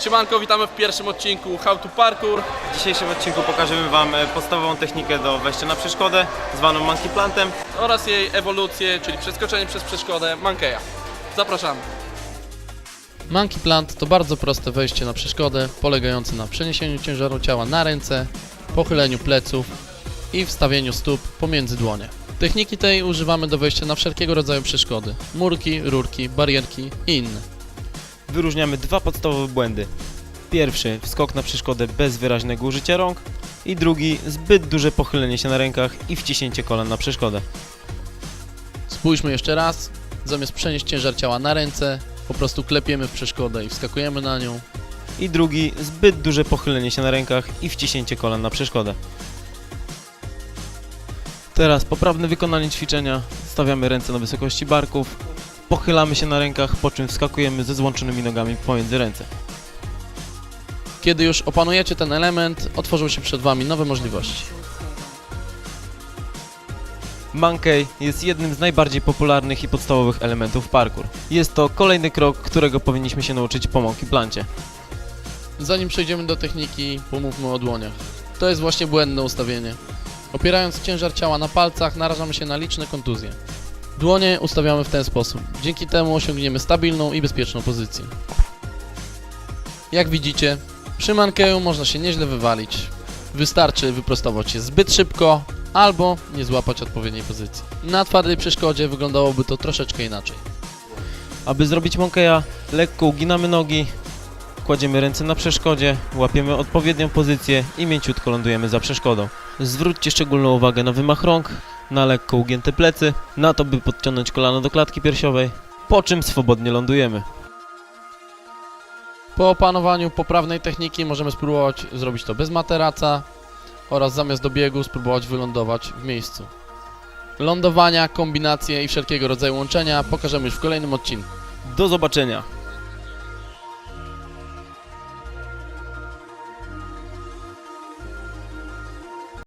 Siemanko, witamy w pierwszym odcinku How to Parkour. W dzisiejszym odcinku pokażemy Wam e, podstawową technikę do wejścia na przeszkodę, zwaną monkey plantem. oraz jej ewolucję, czyli przeskoczenie przez przeszkodę Mankeya. Zapraszamy. Monkey Plant to bardzo proste wejście na przeszkodę, polegające na przeniesieniu ciężaru ciała na ręce, pochyleniu pleców i wstawieniu stóp pomiędzy dłonie. Techniki tej używamy do wejścia na wszelkiego rodzaju przeszkody. Murki, rurki, barierki i inne. Wyróżniamy dwa podstawowe błędy. Pierwszy, wskok na przeszkodę bez wyraźnego użycia rąk i drugi, zbyt duże pochylenie się na rękach i wciśnięcie kolan na przeszkodę. Spójrzmy jeszcze raz. Zamiast przenieść ciężar ciała na ręce, po prostu klepiemy w przeszkodę i wskakujemy na nią. I drugi, zbyt duże pochylenie się na rękach i wciśnięcie kolan na przeszkodę. Teraz poprawne wykonanie ćwiczenia. Stawiamy ręce na wysokości barków, pochylamy się na rękach, po czym wskakujemy ze złączonymi nogami pomiędzy ręce. Kiedy już opanujecie ten element, otworzą się przed Wami nowe możliwości. Monkey jest jednym z najbardziej popularnych i podstawowych elementów parkour. Jest to kolejny krok, którego powinniśmy się nauczyć po Monkey Plancie. Zanim przejdziemy do techniki, pomówmy o dłoniach. To jest właśnie błędne ustawienie. Opierając ciężar ciała na palcach, narażamy się na liczne kontuzje. Dłonie ustawiamy w ten sposób. Dzięki temu osiągniemy stabilną i bezpieczną pozycję. Jak widzicie, przy mankeju można się nieźle wywalić. Wystarczy wyprostować się zbyt szybko albo nie złapać odpowiedniej pozycji. Na twardej przeszkodzie wyglądałoby to troszeczkę inaczej. Aby zrobić Monkeya, lekko uginamy nogi, kładziemy ręce na przeszkodzie, łapiemy odpowiednią pozycję i mięciutko lądujemy za przeszkodą. Zwróćcie szczególną uwagę na wymach rąk, na lekko ugięte plecy, na to by podciągnąć kolano do klatki piersiowej, po czym swobodnie lądujemy. Po opanowaniu poprawnej techniki możemy spróbować zrobić to bez materaca oraz zamiast do biegu spróbować wylądować w miejscu. Lądowania, kombinacje i wszelkiego rodzaju łączenia pokażemy już w kolejnym odcinku. Do zobaczenia!